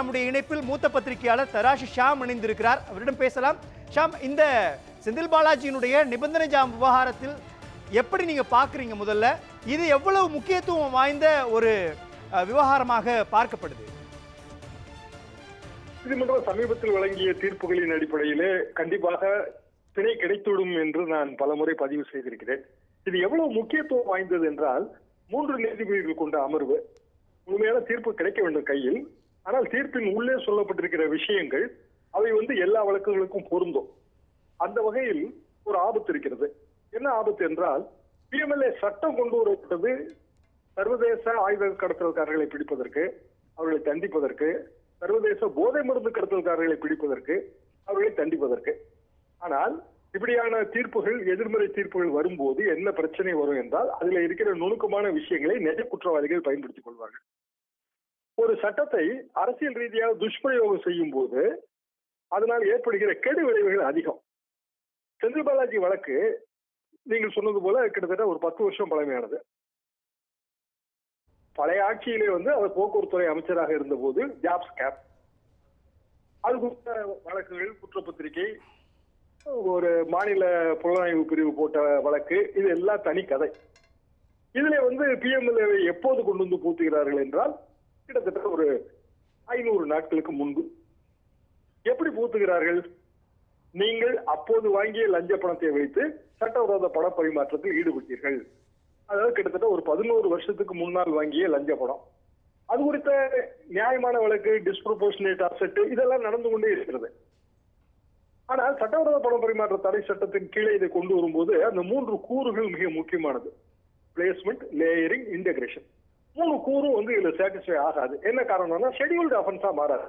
நம்முடைய இணைப்பில் மூத்த பத்திரிகையாளர் தராஷி ஷாம் இணைந்திருக்கிறார். அவரிடம் பேசலாம். ஷாம் இந்த செந்தில் பாலாஜியினுடைய நிபந்தனை ஜாம் விவகாரத்தில் எப்படி நீங்க பாக்குறீங்க முதல்ல? இது எவ்வளவு முக்கியத்துவம் வாய்ந்த ஒரு விவகாரமாக பார்க்கப்படுது? நீதிமன்றம் சமீபத்தில் வழங்கிய தீர்ப்புகளின் அடிப்படையிலே கண்டிப்பாக பிணை கிடைத்துவிடும் என்று நான் பலமுறை பதிவு செய்திருக்கிறேன். இது எவ்வளவு முக்கியத்துவம் வாய்ந்தது என்றால் மூன்று நீதிபதிகள் கொண்ட அமர்வு உண்மையான தீர்ப்பு கிடைக்க வேண்டும் கையில். ஆனால் தீர்ப்பின் உள்ளே சொல்லப்பட்டிருக்கிற விஷயங்கள் அவை வந்து எல்லா வழக்குகளுக்கும் பொருந்தும். அந்த வகையில் ஒரு ஆபத்து இருக்கிறது. என்ன ஆபத்து என்றால் பிஎம்எல்ஏ சட்டம் கொண்டு வரப்பட்டது சர்வதேச ஆயுத கடத்தல்காரர்களை பிடிப்பதற்கு அவர்களை தண்டிப்பதற்கு சர்வதேச போதை மருந்து கடத்தல்காரர்களை பிடிப்பதற்கு அவர்களை தண்டிப்பதற்கு. ஆனால் இப்படியான தீர்ப்புகள் எதிர்மறை தீர்ப்புகள் வரும்போது என்ன பிரச்சனை வரும் என்றால் அதுல இருக்கிற நுணுக்கமான விஷயங்களை நெஜ குற்றவாளிகள் பயன்படுத்திக் கொள்வார்கள். ஒரு சட்டத்தை அரசியல் ரீதியாக துஷ்பிரயோகம் செய்யும் போது அதனால் ஏற்படுகிற கெடு விளைவுகள் அதிகம். செந்தில் பாலாஜி வழக்கு நீங்கள் சொன்னது போல கிட்டத்தட்ட ஒரு பத்து வருஷம் பழமையானது. பழைய ஆட்சியிலே வந்து அவர் போக்குவரத்துறை அமைச்சராக இருந்தபோது ஜாப்ஸ் கேப். அது குறித்த வழக்குகள் குற்றப்பத்திரிகை ஒரு மாநில புலனாய்வு பிரிவு போட்ட வழக்கு இது எல்லாம் தனி கதை இதுல வந்து பிஎம்எல்ஏவை எப்போது கொண்டு வந்து பூத்துகிறார்கள் என்றால் கிட்டத்தட்ட ஒரு ஐநூறு நாட்களுக்கு முன்பு. எப்படி பூத்துகிறார்கள்? நீங்கள் அப்போது வாங்கிய லஞ்ச பணத்தை வைத்து சட்டவிரோத பண பரிமாற்றத்தில் ஈடுபட்டீர்கள். அதாவது கிட்டத்தட்ட ஒரு பதினோரு வருஷத்துக்கு முன்னால் வாங்கிய லஞ்ச பணம். அது குறித்த நியாயமான வழக்கு டிஸ்ப்ரொபோர்ஷனேட் அசெட் இதெல்லாம் நடந்து கொண்டே இருக்கிறது. ஆனால் சட்டவிரோத பண பரிமாற்ற தடை சட்டத்தின் கீழே இதை கொண்டு வரும்போது அந்த மூன்று கூறுகள் மிக முக்கியமானது. பிளேஸ்மெண்ட் லேயரிங் இன்டகிரேஷன் மூணு கூறும் வந்து இதுல சாட்டிஸ்ஃபை ஆகாது. என்ன காரணம்னா ஷெடியூல்டு அஃபென்ஸா மாறாது.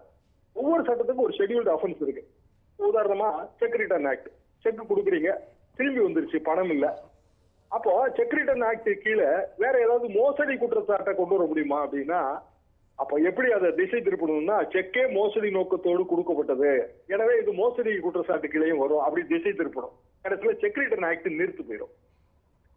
ஒவ்வொரு சட்டத்துக்கும் ஒரு ஷெடியூல்டு அஃபென்ஸ் இருக்கு. உதாரணமா செக் ரிட்டர்ன் ஆக்ட் செக் கொடுக்குறீங்க திரும்பி வந்துருச்சு பணம் இல்ல. அப்போ செக் ரிட்டர்ன் ஆக்ட் கீழே வேற ஏதாவது மோசடி குற்றச்சாட்டை கொண்டு வர முடியுமா அப்படின்னா அப்ப எப்படி அதை திசை திருப்பணும்னா செக்கே மோசடி நோக்கத்தோடு கொடுக்கப்பட்டது. எனவே இது மோசடி குற்றச்சாட்டு கீழேயும் வரும். அப்படி திசை திருப்பணும். கடைசியில செக் ரிட்டர்ன் ஆக்ட் நிறுத்து போயிடும்.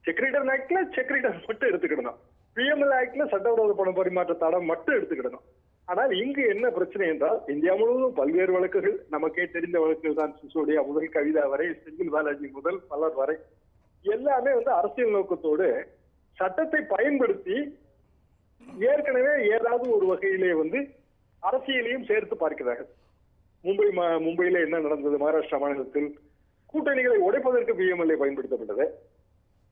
செக் ரிட்டர்ன் ஆக்ட்ல செக் ரிட்டர்ன் மட்டும் எடுத்துக்கிடணும். பிஎம்எல் ஆக்ட்ல சட்டவிரோத பண பரிமாற்ற தடம் மட்டும் எடுத்துக்கிடணும். ஆனால் இங்கு என்ன பிரச்சனை என்றால் இந்தியா முழுவதும் பல்வேறு வழக்குகள் நமக்கே தெரிந்த வழக்குகள் தான். சிசோடியா முதல் கவிதா வரை செந்தில் பாலாஜி முதல் பலர் வரை. எல்லாமே வந்து அரசியல் நோக்கத்தோடு சட்டத்தை பயன்படுத்தி ஏற்கனவே ஏதாவது ஒரு வகையிலே வந்து அரசியலையும் சேர்த்து பார்க்கிறார்கள். மும்பை மா- மும்பையில என்ன நடந்தது? மகாராஷ்டிரா மாநிலத்தில் கூட்டணிகளை உடைப்பதற்கு பிஎம்எல்ஏ பயன்படுத்தப்பட்டது.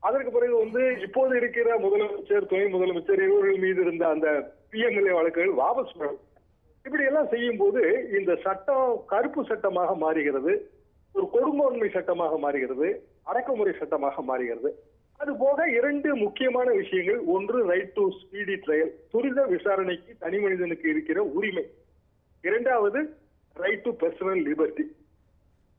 அதற்கு பிறகு வந்து இப்போது இருக்கிற முதலமைச்சர் துணை முதலமைச்சர் இவர்கள் மீது இருந்த அந்த பிஎம்எல்ஏ வழக்குகள் வாபஸ் பெறும் இப்படி எல்லாம் செய்யும் போது இந்த சட்டம் கருப்பு சட்டமாக மாறுகிறது ஒரு கொடுங்கோன்மை சட்டமாக மாறுகிறது அடக்குமுறை சட்டமாக மாறுகிறது. அது போக இரண்டு முக்கியமான விஷயங்கள் ஒன்று ரைட் டு ஸ்பீடி ட்ரையல் துரித விசாரணைக்கு தனி மனிதனுக்கு இருக்கிற உரிமை. இரண்டாவது ரைட் டு பர்சனல் லிபர்ட்டி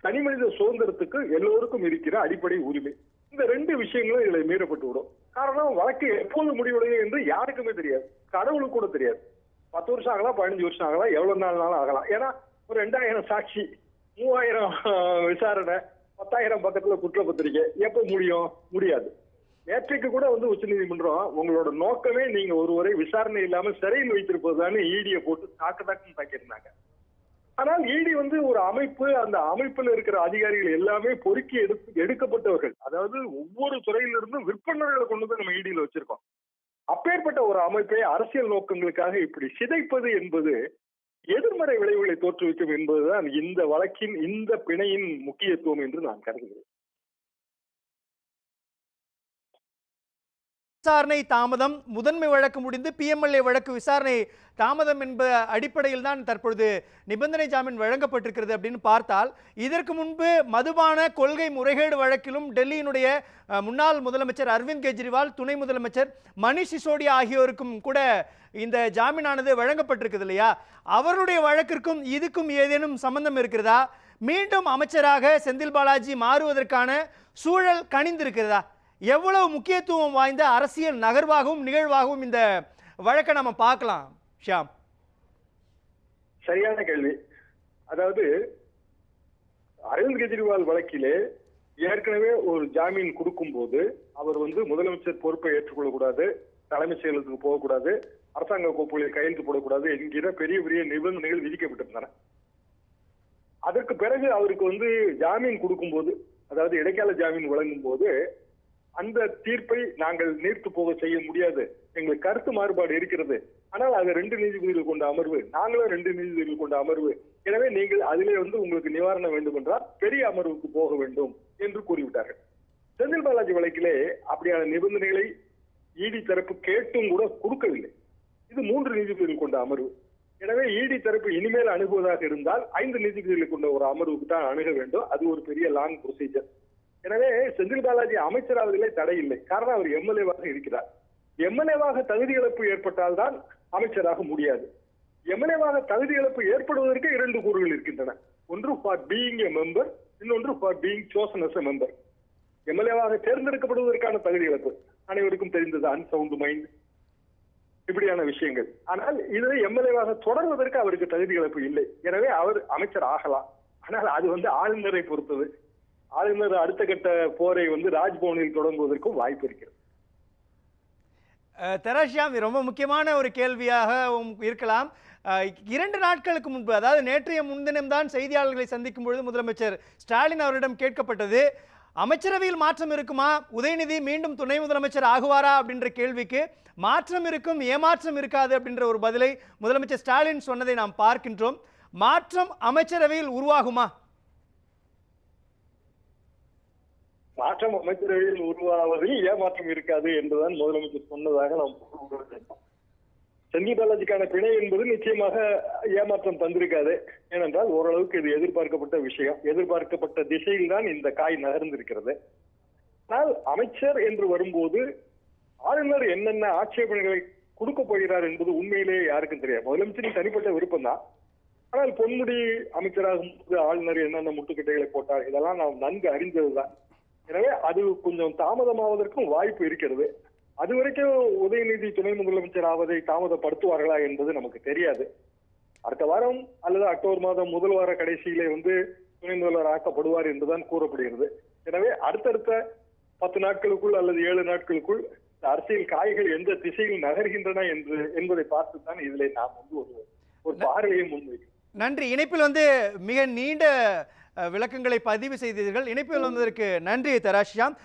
தனி மனித சுதந்திரத்துக்கு எல்லோருக்கும் இருக்கிற அடிப்படை உரிமை. இந்த ரெண்டு விஷயங்களும் இதுல மீறப்பட்டு விடும். காரணம் வழக்கு எப்போது முடிவடையும் என்று யாருக்குமே தெரியாது. கடவுளுக்கு கூட தெரியாது. பத்து வருஷம் ஆகலாம் பதினஞ்சு வருஷம் ஆகலாம் எவ்வளவு நாள்னாலும் ஆகலாம். ஏன்னா ஒரு ரெண்டாயிரம் சாட்சி மூவாயிரம் விசாரணை பத்தாயிரம் பக்கத்துல குற்றப்பத்திரிக்கை எப்போ முடியும்? முடியாது. நேற்றைக்கு கூட வந்து உச்சநீதிமன்றம் உங்களோட நோக்கமே நீங்க ஒருவரை விசாரணை இல்லாம சிறையில் வைத்திருப்பதுதான் ஈடியை போட்டு தாக்கு தாக்குன்னு தாக்கியிருந்தாங்க. ஆனால் இடி வந்து ஒரு அமைப்பு அந்த அமைப்புல இருக்கிற அதிகாரிகள் எல்லாமே பொறுக்கி எடுத்து எடுக்கப்பட்டவர்கள். அதாவது ஒவ்வொரு துறையிலிருந்தும் விற்பனர்களை கொண்டு வந்து நம்ம இடியில வச்சிருக்கோம். அப்பேற்பட்ட ஒரு அமைப்பை அரசியல் நோக்கங்களுக்காக இப்படி சிதைப்பது என்பது எதிர்மறை விளைவுகளை தோற்றுவிக்கும் என்பதுதான் இந்த வழக்கின் இந்த பிணையின் முக்கியத்துவம் என்று நான் கருதுகிறேன். விசாரணை தாமதம் முதன்மை வழக்கு முடிந்து பிஎம்எல்ஏ வழக்கு விசாரணை தாமதம் என்ப அடிப்படையில் தான் தற்பொழுது நிபந்தனை ஜாமீன் வழங்கப்பட்டிருக்கிறது அப்படின்னு பார்த்தால் இதற்கு முன்பு மதுபான கொள்கை முறைகேடு வழக்கிலும் டெல்லியினுடைய முன்னாள் முதலமைச்சர் அரவிந்த் கெஜ்ரிவால் துணை முதலமைச்சர் மணிஷ் சிசோடியா ஆகியோருக்கும் கூட இந்த ஜாமீனானது வழங்கப்பட்டிருக்குது இல்லையா? அவருடைய வழக்கிற்கும் இதுக்கும் ஏதேனும் சம்பந்தம் இருக்கிறதா? மீண்டும் அமைச்சராக செந்தில் பாலாஜி மாறுவதற்கான சூழல் கணிந்திருக்கிறதா எவ்வளவு முக்கியத்துவம் வாய்ந்த அரசியல் நகர்வாகவும் நிகழ்வாகவும் இந்த வழக்கை நம்ம பார்க்கலாம் ஷியாம். சரியான கேள்வி. அதாவது அரவிந்த் கெஜ்ரிவால் வழக்கிலே ஏற்கனவே ஒரு ஜாமீன் கொடுக்கும் போது அவர் வந்து முதலமைச்சர் பொறுப்பை ஏற்றுக்கொள்ளக்கூடாது தலைமைச் செயலகத்துக்கு போகக்கூடாது அரசாங்க கோப்புகளில் கையெழுத்து போடக்கூடாது என்கிற பெரிய பெரிய நிபந்தனைகள் விதிக்கப்பட்டிருந்தன. அதற்கு பிறகு அவருக்கு வந்து ஜாமீன் கொடுக்கும்போது அதாவது இடைக்கால ஜாமீன் வழங்கும் போது அந்த தீர்ப்பை நாங்கள் நீர்த்து போக செய்ய முடியாது. எங்களுக்கு கருத்து மாறுபாடு இருக்கிறது. ஆனால் அது ரெண்டு நீதிபதிகள் கொண்ட அமர்வு நாங்களும் ரெண்டு நீதிபதிகள் கொண்ட அமர்வு. எனவே நீங்கள் அதிலே வந்து உங்களுக்கு நிவாரணம் வேண்டும் என்றால் பெரிய அமர்வுக்கு போக வேண்டும் என்று கூறிவிட்டார்கள். செந்தில் பாலாஜி வழக்கிலே அப்படியான நிபந்தனைகளை இடி தரப்பு கேட்டும் கூட கொடுக்கவில்லை. இது மூன்று நீதிபதிகள் கொண்ட அமர்வு. எனவே இடி தரப்பு இனிமேல் அணுகுவதாக இருந்தால் ஐந்து நீதிபதிகளை கொண்ட ஒரு அமர்வுக்கு தான் அணுக வேண்டும். அது ஒரு பெரிய லாங் ப்ரொசீஜர் எனவே செந்தில் பாலாஜி அமைச்சராவதிலே தடை இல்லை. காரணம் அவர் எம்எல்ஏவாக இருக்கிறார். எம்எல்ஏவாக தகுதி இழப்பு ஏற்பட்டால் தான் அமைச்சராக முடியாது. எம்எல்ஏவாக தகுதி இழப்பு ஏற்படுவதற்கு இரண்டு கூறுகள் இருக்கின்றன. ஒன்று ஃபார் பீயிங் எ மெம்பர் இன்னொன்று for being chosen as a member எம்எல்ஏவாக தேர்ந்தெடுக்கப்படுவதற்கான தகுதி இழப்பு அனைவருக்கும் தெரிந்தது அன்சவுண்ட் மைண்ட் இப்படியான விஷயங்கள். ஆனால் இது எம்எல்ஏவாக தொடர்வதற்கு அவருக்கு தகுதி இழப்பு இல்லை. எனவே அவர் அமைச்சர் ஆகலாம். ஆனால் அது வந்து ஆளுநரை பொறுத்தது. ஆளுநர் அடுத்த கட்ட போரை வந்து ராஜ்பவனில் தொடங்குவதற்கும் வாய்ப்பு இருக்கிறது. அஹ், ரொம்ப முக்கியமான ஒரு கேள்வியாக இருக்கலாம். இரண்டு நாட்களுக்கு முன்பு அதாவது நேற்றைய முன்தினம் தான் செய்தியாளர்களை சந்திக்கும் பொழுது முதலமைச்சர் ஸ்டாலின் அவரிடம் கேட்கப்பட்டது அமைச்சரவையில் மாற்றம் இருக்குமா? உதயநிதி மீண்டும் துணை முதலமைச்சர் ஆகுவாரா? அப்படின்ற கேள்விக்கு மாற்றம் இருக்கும் ஏமாற்றம் இருக்காது அப்படின்ற ஒரு பதிலை முதலமைச்சர் ஸ்டாலின் சொன்னதை நாம் பார்க்கின்றோம். மாற்றம் அமைச்சரவையில் உருவாகுமா? மாற்றம் அமைச்சரவையில் உருவாவதில் ஏமாற்றம் இருக்காது என்றுதான் முதலமைச்சர் சொன்னதாக நாம் செந்தில் பாலாஜிக்கான பிணை என்பது நிச்சயமாக ஏமாற்றம் தந்திருக்காது. ஏனென்றால் ஓரளவுக்கு இது எதிர்பார்க்கப்பட்ட விஷயம். எதிர்பார்க்கப்பட்ட திசையில் தான் இந்த காய் நகர்ந்திருக்கிறது. ஆனால் அமைச்சர் என்று வரும்போது ஆளுநர் என்னென்ன ஆட்சேபனைகளை கொடுக்க போகிறார் என்பது உண்மையிலேயே யாருக்கும் தெரியாது. முதலமைச்சரின் தனிப்பட்ட விருப்பம் தான் ஆனால் பொன்முடி அமைச்சராகும் போது ஆளுநர் என்னென்ன முட்டுக்கட்டைகளை போட்டார் இதெல்லாம் நாம் நன்கு அறிந்ததுதான். எனவே அது கொஞ்சம் தாமதமாவதற்கும் வாய்ப்பு இருக்கிறது. அது வரைக்கும் உதயநிதி துணை முதலமைச்சர் ஆவதை தாமதப்படுத்துவார்களா என்பது நமக்கு தெரியாது. அடுத்த வாரம் அல்லது அக்டோபர் மாதம் முதல் வார கடைசியிலே வந்து துணை முதல்வர் ஆக்கப்படுவார் என்றுதான் கூறப்படுகிறது. எனவே அடுத்தடுத்த பத்து நாட்களுக்குள் அல்லது ஏழு நாட்களுக்குள் அரசியல் காய்கள் எந்த திசையில் நகர்கின்றன என்று என்பதை பார்த்துத்தான் இதிலே நாம் வந்து ஒரு ஒரு பார்வையை முன்வைக்கிறோம். நன்றி. இணைப்பில் வந்து மிக நீண்ட விளக்கங்களை பதிவு செய்தீர்கள். இணைப்பில் வந்ததற்கு நன்றி. தராஷியாம்